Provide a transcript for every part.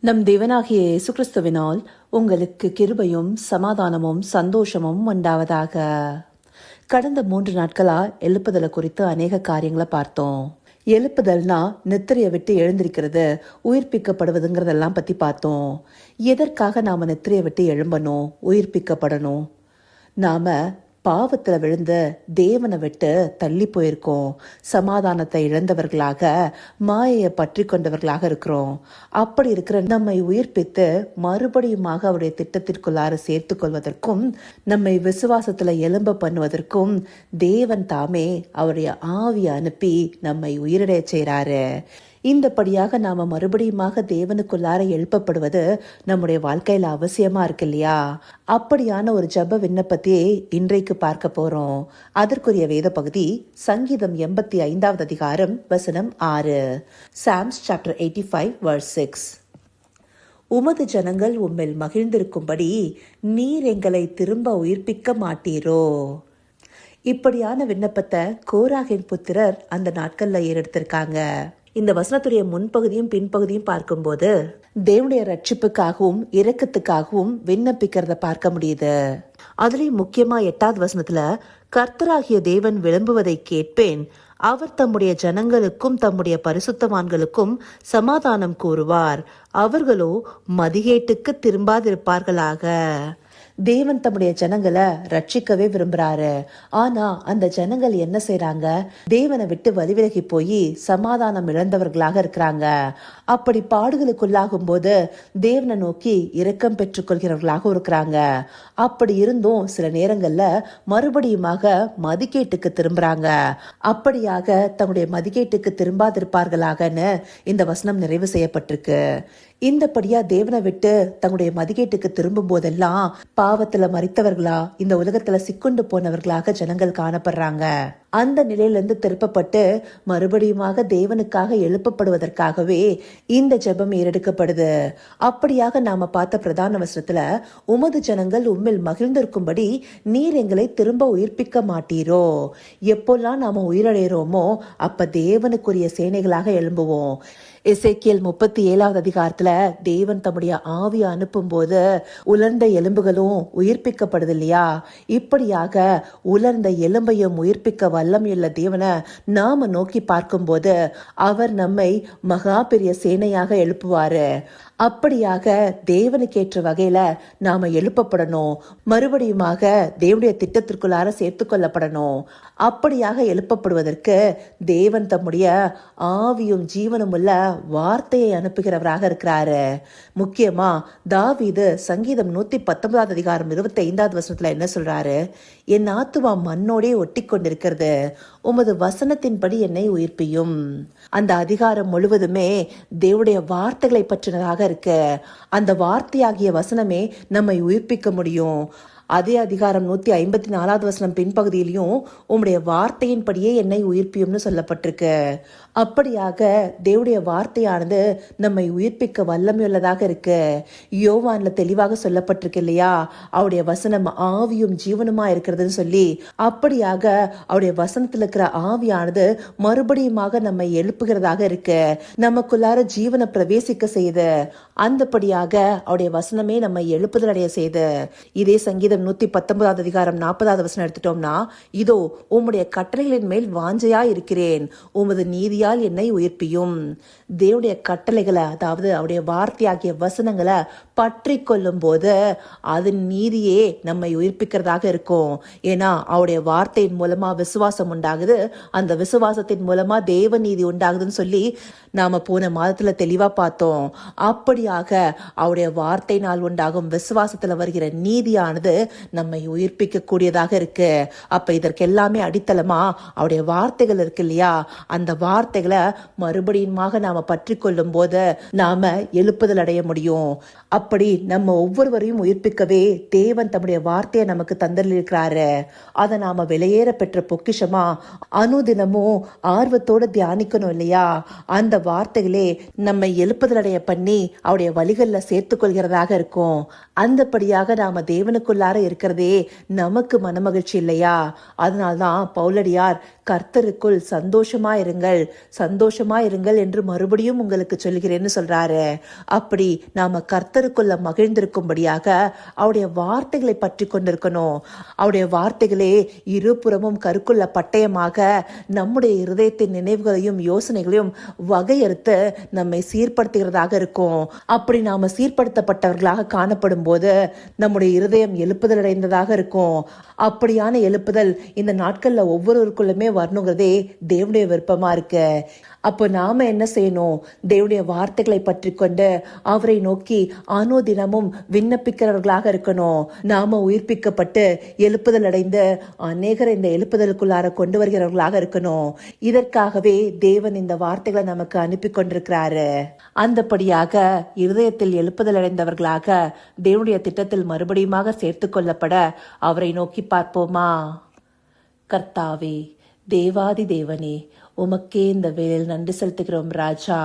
நம் தேவனாகிய இயேசு கிறிஸ்துவினால் உங்களுக்கு கிருபையும் சமாதானமும் சந்தோஷமும் உண்டாவதாக. கடந்த மூன்று நாட்களா எழுப்புதலை குறித்து அநேக காரியங்களை பார்த்தோம். எழுப்புதல்னா நித்திரையை விட்டு எழுந்திருக்கிறது உயிர்ப்பிக்கப்படுவதுங்கிறதெல்லாம் பத்தி பார்த்தோம். எதற்காக நாம நித்திரையை விட்டு எழும்பணும் உயிர்ப்பிக்கப்படணும்? நாம பாவத்தில் விழுந்து தேவனை விட்டு தள்ளி போயிருக்கோம். சமாதானத்தை இழந்தவர்களாக மாயையை பற்றி கொண்டவர்களாக இருக்கிறோம். அப்படி இருக்கிற நம்மை உயிர்ப்பித்து மறுபடியுமாக அவருடைய திட்டத்திற்குள்ளார சேர்த்து கொள்வதற்கும் நம்மை விசுவாசத்தில் எலும்ப பண்ணுவதற்கும் தேவன் தாமே அவருடைய ஆவியை அனுப்பி நம்மை உயிரிடைய செய்கிறாரு இந்தபடியாக நாம மறுபடியுமாக தேவனுக்குள்ளார எழுப்பப்படுவது நம்முடைய வாழ்க்கையில அவசியமா இருக்கு இல்லையா அப்படியான ஒரு ஜெப விண்ணப்பத்தையே இன்றைக்கு பார்க்க போறோம். அதற்குரிய வேத பகுதி சங்கீதம் எண்பத்தி ஐந்தாவது அதிகாரம் வசனம் ஆறு. Psalms chapter eighty five verse six. உமது ஜனங்கள் உம்மில் மகிழ்ந்திருக்கும்படி நீர் எங்களை திரும்ப உயிர்ப்பிக்க மாட்டீரோ? இப்படியான விண்ணப்பத்தை கோராகின் புத்திரர் அந்த நாட்களில் ஏறெடுத்திருக்காங்க. இந்த வசனத்துடைய முன்பகுதியும் பின்பகுதியும் பார்க்கும்போது தேவனுடைய ரட்சிப்புக்காகவும் இரக்கத்துக்காகவும் விண்ணப்பிக்கிறத பார்க்க முடியுது. அதுலயும் முக்கியமா எட்டாவது வசனத்துல கர்த்தராகிய தேவன் விளம்புவதை கேட்பேன். அவர் தம்முடைய ஜனங்களுக்கும் தம்முடைய பரிசுத்தவான்களுக்கும் சமாதானம் கூறுவார். அவர்களோ மதிகேட்டுக்கு திரும்பாதிருப்பார்களாக. தேவன் தம்முடைய ஜனங்களை ரட்சிக்கவே விரும்புறாரு. ஆனா அந்த ஜனங்கள் என்ன செய்யறாங்க தேவனை விட்டு வழிவிலகி போய் சமாதானம் இழந்தவர்களாக இருக்கிறாங்க. அப்படி பாடுகளுக்குள்ளாகும் போது தேவனை நோக்கி இரக்கம் பெற்றுக்கொள்கிறவர்களாகவும் இருக்கிறாங்க. அப்படி இருந்தும் சில நேரங்கள்ல மறுபடியுமாக மதிக்கேட்டுக்கு திரும்புறாங்க. அப்படியாக தம்முடைய மதிக்கேட்டுக்கு திரும்பாதிருப்பார்களாகன்னு இந்த வசனம் நிறைவு செய்யப்பட்டிருக்கு. இந்தபடியா தேவனை விட்டு தங்களுடைய மதிகேட்டுக்கு திரும்பும் போதெல்லாம் பாவத்துல மறித்தவர்களா இந்த உலகத்துல சிக்குண்டு போனவர்களாக ஜனங்கள் காணப்படுறாங்க. அந்த நிலையிலிருந்து திருப்பப்பட்டு மறுபடியுமாக தேவனுக்காக எழுப்பப்படுவதற்காகவே இந்த ஜெபம் ஏறெடுக்கப்படுது. அப்படியாக நாம பார்த்த பிரதான வசனத்துல உமது ஜனங்கள் உம்மில் மகிழ்ந்திருக்கும்படி நீர் எங்களை திரும்ப உயிர்ப்பிக்க மாட்டீரோ? எப்போல்லாம் நாம உயிரடைகிறோமோ அப்ப தேவனுக்குரிய சேனைகளாக எழும்புவோம். எசேக்கியல் முப்பத்தி ஏழாவது அதிகாரத்துல தேவன் தம்முடைய ஆவி அனுப்பும் போது உலர்ந்த எலும்புகளும் உயிர்ப்பிக்கப்படுது இல்லையா இப்படியாக உலர்ந்த எலும்பையும் உயிர்ப்பிக்க வல்லமையுள்ள தேவனை நாம நோக்கி பார்க்கும்போது அவர் நம்மை மகா பெரிய சேனையாக எழுப்புவாரு. அப்படியாக தேவனுக்கேற்ற வகையில நாம எழுப்பப்படணும். மறுபடியுமாக தேவனுடைய திட்டத்திற்குள்ளார சேர்த்து கொள்ளப்படணும். அப்படியாக எழுப்பப்படுவதற்கு தேவன் தம்முடைய ஆவியும் ஜீவனும் உள்ள வார்த்தையை அனுப்புகிறவராக இருக்கிறாரு. முக்கியமா தாவீது சங்கீதம் நூத்தி பத்தொன்பதாவது அதிகாரம் இருபத்தி ஐந்தாவது வசனத்துல என்ன சொல்றாரு? என் ஆத்துவா மண்ணோடே ஒட்டி கொண்டிருக்கிறது உமது வசனத்தின்படி என்னை உயிர்ப்பியும். அந்த அதிகாரம் முழுவதுமே தேவனுடைய வார்த்தைகளை பற்றினதாக இருக்க அந்த வார்த்தையாகிய வசனமே நம்மை உயிர்ப்பிக்க முடியும். அதே அதிகாரம் நூத்தி ஐம்பத்தி நாலாவது வசனம் பின்பகுதியிலையும் உம்முடைய வார்த்தையின்படியே என்னை உயிர்ப்பியும்னு சொல்லப்பட்டிருக்கு. அப்படியாக தேவடைய வார்த்தையானது நம்மை உயிர்ப்பிக்க வல்லமையுள்ளதாக இருக்கு. யோவான்ல தெளிவாக சொல்லப்பட்டிருக்கு இல்லையா? அவருடைய வசனம் ஆவியும் ஜீவனுமா இருக்கிறதுன்னு சொல்லி அப்படியாக அவருடைய வசனத்தில் இருக்கிற ஆவியானது மறுபடியுமாக நம்மை எழுப்புகிறதாக இருக்கு. நமக்குள்ளார ஜீவனை பிரவேசிக்க செய்து அந்தபடியாக அவருடைய வசனமே நம்மை எழுப்புதல் அடைய இதே இதே சங்கீதம் நூத்தி பத்தொன்பதாவது அதிகாரம் நாற்பதாவது வசனம் எடுத்துட்டோம்னா இதோ உம்முடைய கட்டளைகளின் மேல் வாஞ்சையா இருக்கிறேன் உமது நீதியால் என்னை உயிர்ப்பியும். தேவனுடைய கட்டளைகளை அதாவது அவருடைய வார்த்தையாகிய வசனங்களை பற்றி கொள்ளும் போது அதன் நீதியே நம்மை உயிர்ப்பிக்கிறதாக இருக்கும். ஏன்னா அவருடைய வார்த்தையின் மூலமா விசுவாசம் உண்டாகுது. அந்த விசுவாசத்தின் மூலமா தேவ நீதி உண்டாகுதுன்னு சொல்லி நாம போன மாதத்துல தெளிவா பார்த்தோம். அப்படியாக அவருடைய வார்த்தையினால் உண்டாகும் விசுவாசத்துல வருகிற நீதியானது நம்மை உயிர்ப்பிக்கக்கூடியதாக இருக்கு. அப்ப இதற்கு எல்லாமே அடித்தளமா? அவருடைய வார்த்தைகள் இருக்கு இல்லையா? அந்த வார்த்தைகளை மறுபடியுமாக நாம பற்றி கொள்ளும் போது நாம எழுப்புதல் அடைய முடியும். அப்படி நம்ம ஒவ்வொருவரையும் உயிர்ப்பிக்கவே தேவன் தம்முடைய வார்த்தையை நமக்கு தந்திருக்கிறாரு. அதை நாம வெளியேற பெற்ற பொக்கிஷமா? அனுதினமும் ஆர்வத்தோட தியானிக்கணும் இல்லையா? அந்த வார்த்தைகளே நம்மை எழுப்புதல் அடைய பண்ணி அவருடைய வழிகள்ல சேர்த்து கொள்கிறதாக இருக்கும். அந்தபடியாக நாம தேவனுக்குள்ளார இருக்கிறதே. நமக்கு மனமகிழ்ச்சி இல்லையா? அதனால்தான் பவுலடியார் கர்த்தருக்குள் சந்தோஷமா இருங்கள் சந்தோஷமா இருங்கள் என்று மறுபடியும் உங்களுக்கு சொல்கிறேன்னு சொல்றாரு. அப்படி நாம கர்த்தருக்குள்ள மகிழ்ந்திருக்கும்படியாக அவருடைய வார்த்தைகளை பற்றி கொண்டிருக்கணும். அவருடைய வார்த்தைகளே இருபுறமும் கருக்குள்ள பட்டயமாக நம்முடைய இருதயத்தின் நினைவுகளையும் யோசனைகளையும் வகையறுத்து நம்மை சீர்படுத்துகிறதாக இருக்கும். அப்படி நாம சீர்படுத்தப்பட்டவர்களாக காணப்படும் போது நம்முடைய இருதயம் எழுப்புதல் அடைந்ததாக இருக்கும். அப்படியான எழுப்புதல் இந்த நாட்கள்ல ஒவ்வொருவருக்குள்ளுமே வரணுங்கிறதே தேவனுடைய விருப்பமா இருக்கு. அப்போ நாம் என்ன செய்யணும்? தேவனுடைய வார்த்தைகளை பற்றி கொண்டு அவரை நோக்கி அனுதினமும் விண்ணப்பிக்கிறவர்களாக இருக்கணும். நாம உயிர்ப்பிக்கப்பட்டு எழுப்புதல் அடைந்து அநேகர் இந்த எழுப்புதலுக்குள்ளார கொண்டு வருகிறவர்களாக இருக்கணும். இதற்காகவே தேவன் இந்த வார்த்தைகளை நமக்கு அனுப்பி கொண்டிருக்கிறாரு அந்தபடியாக இருதயத்தில் எழுப்புதல் அடைந்தவர்களாக தேவனுடைய திட்டத்தில் மறுபடியுமாக சேர்த்து கொள்ளப்பட அவரை நோக்கி பார்ப்போமா? கர்த்தாவே தேவாதி தேவனே உமக்கே இந்த வேலையில் நன்றி செலுத்துகிறோம் ராஜா.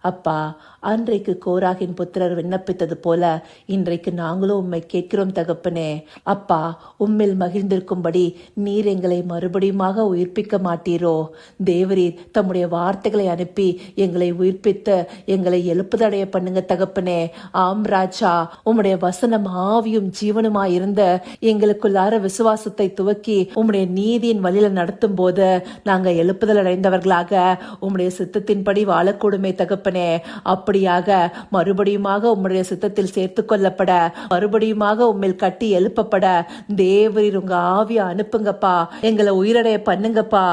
அப்பா அன்றைக்கு கோராகின் புத்திரர் விண்ணப்பித்தது போல இன்றைக்கு நாங்களும் உம்மை கேட்கிறோம் தகப்பனே. அப்பா உம்மில் மகிழ்ந்திருக்கும்படி நீர் எங்களை மறுபடியுமாக உயிர்ப்பிக்க மாட்டீரோ. தேவரீர் தம்முடைய வார்த்தைகளை அனுப்பி எங்களை உயிர்ப்பித்து எங்களை எழுப்புதடைய பண்ணுங்க தகப்பனே. ஆம் ராஜா உம்முடைய வசனம் ஆவியும் ஜீவனுமாய் இருந்த எங்களுக்குள்ளார விசுவாசத்தை துவக்கி உம்முடைய நீதியின் வழியில நடத்தும் போது நாங்கள் எழுப்புதல் அடைந்தவர்களாக உம்முடைய சித்தத்தின்படி வாழக்கூடுமே தகப்பனே. அப்படியாக மறுபடியுமாக உம்முடைய சித்தத்தில் சேர்த்து கொள்ளப்பட மறுபடியுமாக உம்மில் கட்டி எழுப்பப்பட தேவரீர் உங்க ஆவிய அனுப்புங்கப்பா எங்களை உயிரடைய பண்ணுங்கப்பா.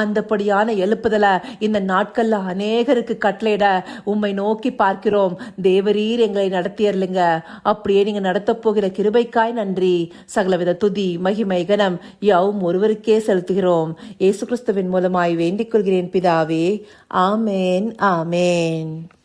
அந்தபடியான எழுப்புதல இந்த நாட்கள்ல அநேகருக்கு கட்டளையிட உம்மை நோக்கி பார்க்கிறோம். தேவரீர் எங்களை நடத்தியர்லுங்க அப்படியே நீங்க நடத்த போகிற கிருபைக்காய் நன்றி. சகலவித துதி மகிமை கனம் யாவும் ஒருவருக்கே செலுத்துகிறோம். இயேசு கிறிஸ்துவின் மூலமாய் வேண்டிக் கொள்கிறேன் பிதாவே. Amen. Amen.